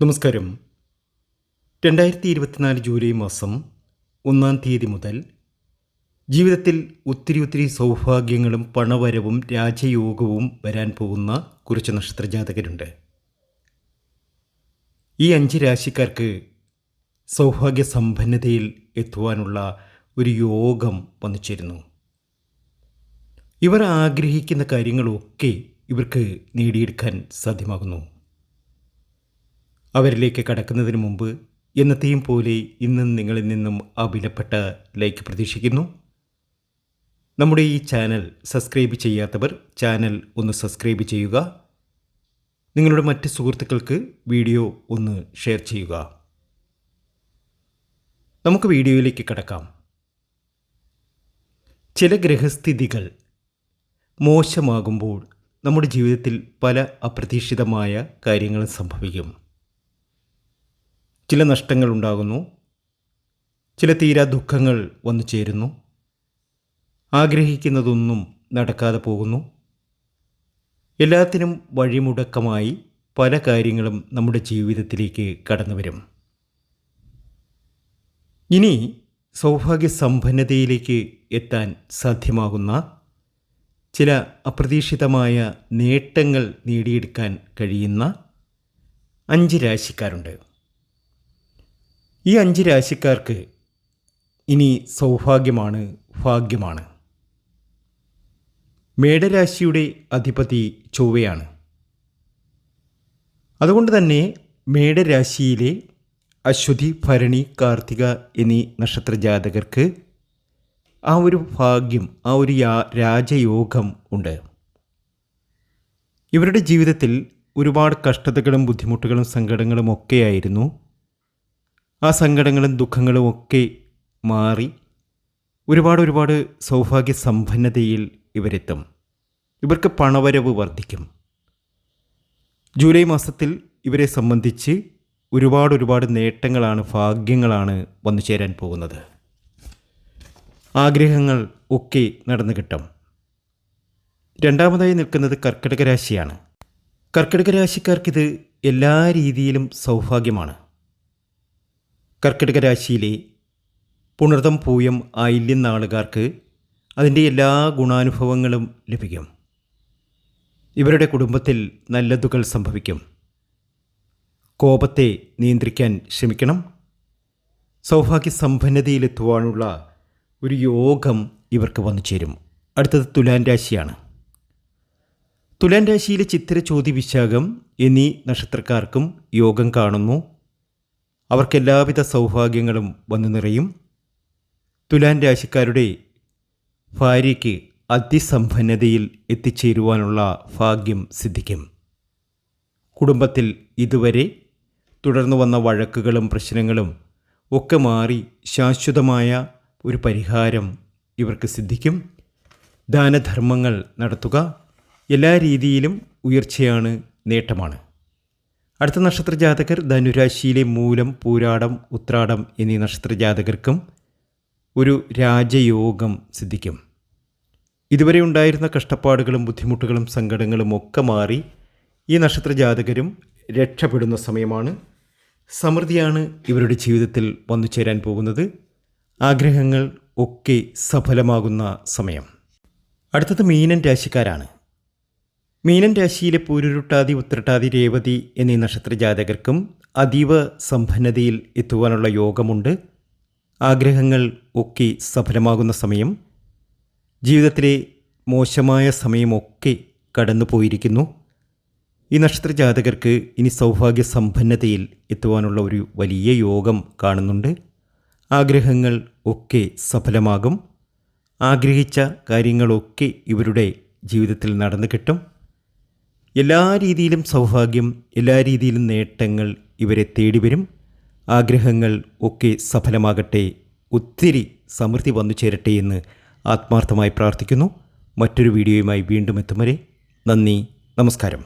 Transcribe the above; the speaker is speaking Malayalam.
നമസ്കാരം. രണ്ടായിരത്തി ഇരുപത്തിനാല് ജൂലൈ മാസം ഒന്നാം തീയതി മുതൽ ജീവിതത്തിൽ ഒത്തിരി ഒത്തിരി സൗഭാഗ്യങ്ങളും പണവരവും രാജയോഗവും വരാൻ പോകുന്ന കുറച്ച് നക്ഷത്രജാതകരുണ്ട്. ഈ അഞ്ച് രാശിക്കാർക്ക് സൗഭാഗ്യ സമ്പന്നതയിൽ എത്തുവാനുള്ള ഒരു യോഗം വന്നു ചേരുന്നു ഇവർ ആഗ്രഹിക്കുന്ന കാര്യങ്ങളൊക്കെ ഇവർക്ക് നേടിയെടുക്കാൻ സാധ്യമാകുന്നു. അവരിലേക്ക് കടക്കുന്നതിന് മുമ്പ് എന്നത്തെയും പോലെ ഇന്നും നിങ്ങളിൽ നിന്നും ആ വിലപ്പെട്ട ലൈക്ക് പ്രതീക്ഷിക്കുന്നു. നമ്മുടെ ഈ ചാനൽ സബ്സ്ക്രൈബ് ചെയ്യാത്തവർ ചാനൽ ഒന്ന് സബ്സ്ക്രൈബ് ചെയ്യുക. നിങ്ങളുടെ മറ്റ് സുഹൃത്തുക്കൾക്ക് വീഡിയോ ഒന്ന് ഷെയർ ചെയ്യുക. നമുക്ക് വീഡിയോയിലേക്ക് കടക്കാം. ചില ഗ്രഹസ്ഥിതികൾ മോശമാകുമ്പോൾ നമ്മുടെ ജീവിതത്തിൽ പല അപ്രതീക്ഷിതമായ കാര്യങ്ങളും സംഭവിക്കും. ചില നഷ്ടങ്ങൾ ഉണ്ടാകുന്നു. ചില തീരാ ദുഃഖങ്ങൾ വന്നു ചേരുന്നു. ആഗ്രഹിക്കുന്നതൊന്നും നടക്കാതെ പോകുന്നു. എല്ലാത്തിനും വഴിമുടക്കമായി പല കാര്യങ്ങളും നമ്മുടെ ജീവിതത്തിലേക്ക് കടന്നു വരും. ഇനി സൗഭാഗ്യസമ്പന്നതയിലേക്ക് എത്താൻ സാധ്യമാകുന്ന ചില അപ്രതീക്ഷിതമായ നേട്ടങ്ങൾ നേടിയെടുക്കാൻ കഴിയുന്ന അഞ്ച് രാശിക്കാരുണ്ട്. ഈ അഞ്ച് രാശിക്കാർക്ക് ഇനി സൗഭാഗ്യമാണ് ഭാഗ്യമാണ്. മേടരാശിയുടെ അധിപതി ചൊവ്വയാണ്. അതുകൊണ്ട് തന്നെ മേടരാശിയിലെ അശ്വതി ഭരണി കാർത്തിക എന്നീ നക്ഷത്ര ജാതകർക്ക് ആ ഒരു ഭാഗ്യം ആ ഒരു രാജയോഗം ഉണ്ട്. ഇവരുടെ ജീവിതത്തിൽ ഒരുപാട് കഷ്ടതകളും ബുദ്ധിമുട്ടുകളും സങ്കടങ്ങളും ഒക്കെയായിരുന്നു ആ സങ്കടങ്ങളും ദുഃഖങ്ങളും ഒക്കെ മാറി ഒരുപാട് ഒരുപാട് സൗഭാഗ്യ സമ്പന്നതയിൽ ഇവരെത്തും. ഇവർക്ക് പണവരവ് വർദ്ധിക്കും. ജൂലൈ മാസത്തിൽ ഇവരെ സംബന്ധിച്ച് ഒരുപാട് ഒരുപാട് നേട്ടങ്ങളാണ് ഭാഗ്യങ്ങളാണ് വന്നു ചേരാൻ പോകുന്നത്. ആഗ്രഹങ്ങൾ ഒക്കെ നടന്നു കിട്ടും. രണ്ടാമതായി നിൽക്കുന്നത് കർക്കിടക രാശിയാണ്. കർക്കിടക രാശിക്കാർക്കിത് എല്ലാ രീതിയിലും സൗഭാഗ്യമാണ്. കർക്കിടക രാശിയിലെ പുണർതം പൂയം ആയില്യം നാളുകാർക്ക് അതിന്റെ എല്ലാ ഗുണാനുഭവങ്ങളും ലഭിക്കും. ഇവരുടെ കുടുംബത്തിൽ നല്ലതുകൾ സംഭവിക്കും. കോപത്തെ നിയന്ത്രിക്കാൻ ശ്രമിക്കണം. സൗഭാഗ്യ സമ്പന്നതയിലെത്തുവാനുള്ള ഒരു യോഗം ഇവർക്ക് വന്നു ചേരും. അടുത്തത് തുലാൻ രാശിയാണ്. തുലാൻ രാശിയിലെ ചിത്തിര ചോതി വിശാഖം എന്നീ നക്ഷത്രക്കാർക്കും യോഗം കാണുന്നു. അവർക്കെല്ലാവിധ സൗഭാഗ്യങ്ങളും വന്നു നിറയും. തുലാൻ രാശിക്കാരുടെ ഭാര്യയ്ക്ക് അതിസമ്പന്നതയിൽ എത്തിച്ചേരുവാനുള്ള ഭാഗ്യം സിദ്ധിക്കും. കുടുംബത്തിൽ ഇതുവരെ തുടർന്നു വന്ന വഴക്കുകളും പ്രശ്നങ്ങളും ഒക്കെ മാറി ശാശ്വതമായ ഒരു പരിഹാരം ഇവർക്ക് സിദ്ധിക്കും. ദാനധർമ്മങ്ങൾ നടത്തുക എല്ലാ രീതിയിലും ഉയർച്ചയാണ് നേട്ടമാണ്. അടുത്ത നക്ഷത്ര ജാതകർ ധനുരാശിയിലെ മൂലം പൂരാടം ഉത്രാടം എന്നീ നക്ഷത്ര ജാതകർക്കും ഒരു രാജയോഗം സിദ്ധിക്കും. ഇതുവരെ ഉണ്ടായിരുന്ന കഷ്ടപ്പാടുകളും ബുദ്ധിമുട്ടുകളും സങ്കടങ്ങളും ഒക്കെ മാറി ഈ നക്ഷത്ര ജാതകരും രക്ഷപ്പെടുന്ന സമയമാണ്. സമൃദ്ധിയാണ് ഇവരുടെ ജീവിതത്തിൽ വന്നു ചേരാൻ പോകുന്നത്. ആഗ്രഹങ്ങൾ ഒക്കെ സഫലമാകുന്ന സമയം. അടുത്തത് മീനൻ രാശിക്കാരാണ്. മീനൻ രാശിയിലെ പൂരുരുട്ടാതി ഉത്രട്ടാതി രേവതി എന്നീ നക്ഷത്ര ജാതകർക്കും അതീവ സമ്പന്നതയിൽ എത്തുവാനുള്ള യോഗമുണ്ട്. ആഗ്രഹങ്ങൾ ഒക്കെ സഫലമാകുന്ന സമയം ജീവിതത്തിലെ മോശമായ സമയമൊക്കെ കടന്നു പോയിരിക്കുന്നു ഈ നക്ഷത്ര ജാതകർക്ക് ഇനി സൗഭാഗ്യ സമ്പന്നതയിൽ എത്തുവാനുള്ള ഒരു വലിയ യോഗം കാണുന്നുണ്ട്. ആഗ്രഹങ്ങൾ ഒക്കെ സഫലമാകും. ആഗ്രഹിച്ച കാര്യങ്ങളൊക്കെ ഇവരുടെ ജീവിതത്തിൽ നടന്നു കിട്ടും. എല്ലാ രീതിയിലും സൗഭാഗ്യം എല്ലാ രീതിയിലും നേട്ടങ്ങൾ ഇവരെ തേടി വരും. ആഗ്രഹങ്ങൾ ഒക്കെ സഫലമാകട്ടെ ഒത്തിരി സമൃദ്ധി വന്നു ചേരട്ടെ എന്ന് ആത്മാർത്ഥമായി പ്രാർത്ഥിക്കുന്നു. മറ്റൊരു വീഡിയോയുമായി വീണ്ടും എത്തും വരെ നന്ദി നമസ്കാരം.